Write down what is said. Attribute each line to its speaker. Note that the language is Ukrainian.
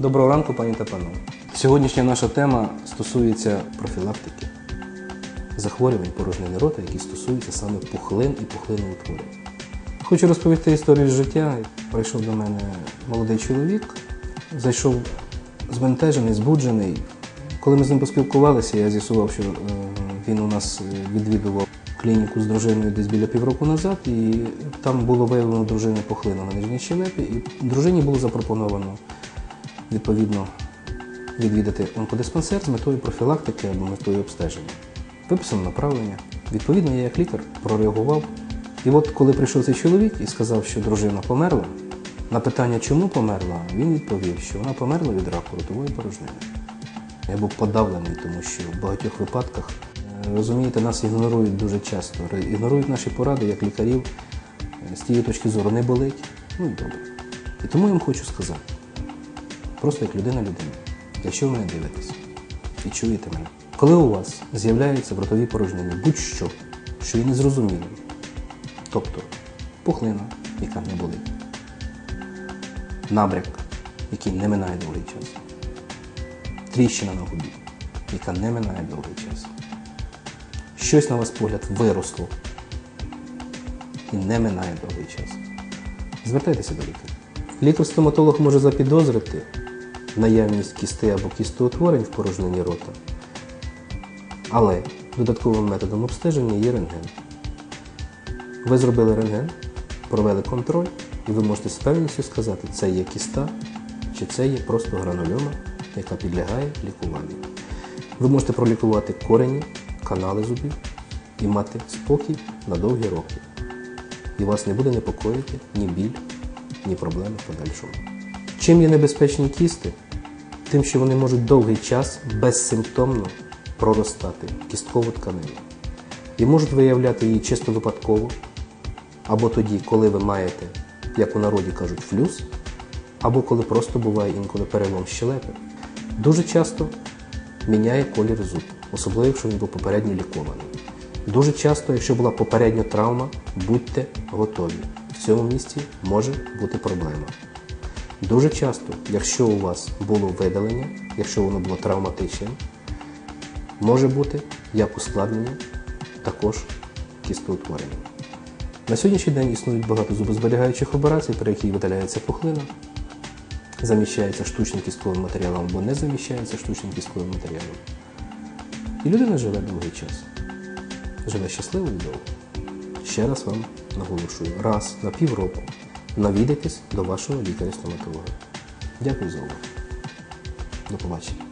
Speaker 1: Доброго ранку, пані та панове. Сьогоднішня наша тема стосується профілактики захворювань порожнини рота, які стосуються саме пухлин і пухлиноутворень. Хочу розповісти історію з життя. Прийшов до мене молодий чоловік, зайшов збентежений, збуджений. Коли ми з ним поспілкувалися, я з'ясував, що е, він у нас е, відвідував клініку з дружиною десь біля півроку назад, і там було виявлено дружини пухлину на нижній щелепі, і дружині було запропоновано відповідно відвідати онкодиспансер з метою профілактики або метою обстеження. Виписано направлення. Відповідно, я як лікар прореагував. І от коли прийшов цей чоловік і сказав, що дружина померла, на питання, чому померла, він відповів, що вона померла від раку ротової порожнини. Я був подавлений, тому що в багатьох випадках, е, розумієте, нас ігнорують дуже часто. Ігнорують наші поради як лікарів е, з тієї точки зору не болить. Ну і добре. І тому я вам хочу сказати, просто як людина людина, якщо ви мене дивитесь і чуєте мене, коли у вас з'являється в ротовій порожнині будь-що, що є незрозумілим, тобто пухлина, яка не болить, набряк, який не минає довгий час, тріщина на губі, яка не минає довгий час. Щось на вас погляд виросло і не минає довгий час. Звертайтеся до лікаря. Лікар-стоматолог може запідозрити наявність кісти або кістоутворень в порожнині рота, але додатковим методом обстеження є рентген. Ви зробили рентген, провели контроль, і ви можете з певністю сказати, це є кіста чи це є просто гранульома, яка підлягає лікуванню. Ви можете пролікувати корені, канали зубів і мати спокій на довгі роки. І вас не буде непокоїти ні біль, ні проблеми в подальшому. Чим є небезпечні кісти? Тим, що вони можуть довгий час безсимптомно проростати кісткову тканину і можуть виявляти її чисто випадково, або тоді, коли ви маєте, як у народі кажуть, флюс, або коли просто буває інколи перелом щелепи. Дуже часто міняє колір зуб, особливо якщо він був попередньо лікований. Дуже часто, якщо була попередня травма, будьте готові. В цьому місці може бути проблема. Дуже часто, якщо у вас було видалення, якщо воно було травматичним, може бути як ускладнення, також кістоутворення. На сьогоднішній день існують багато зубозберігаючих операцій, при яких видаляється пухлина, заміщається штучним кістковим матеріалом або не заміщається штучним кістковим матеріалом. І людина живе довгий час. Живе щасливо і довго. Ще раз вам наголошую, раз на півроку навідайтесь до вашого лікаря-стоматолога. Дякую за увагу. До побачення.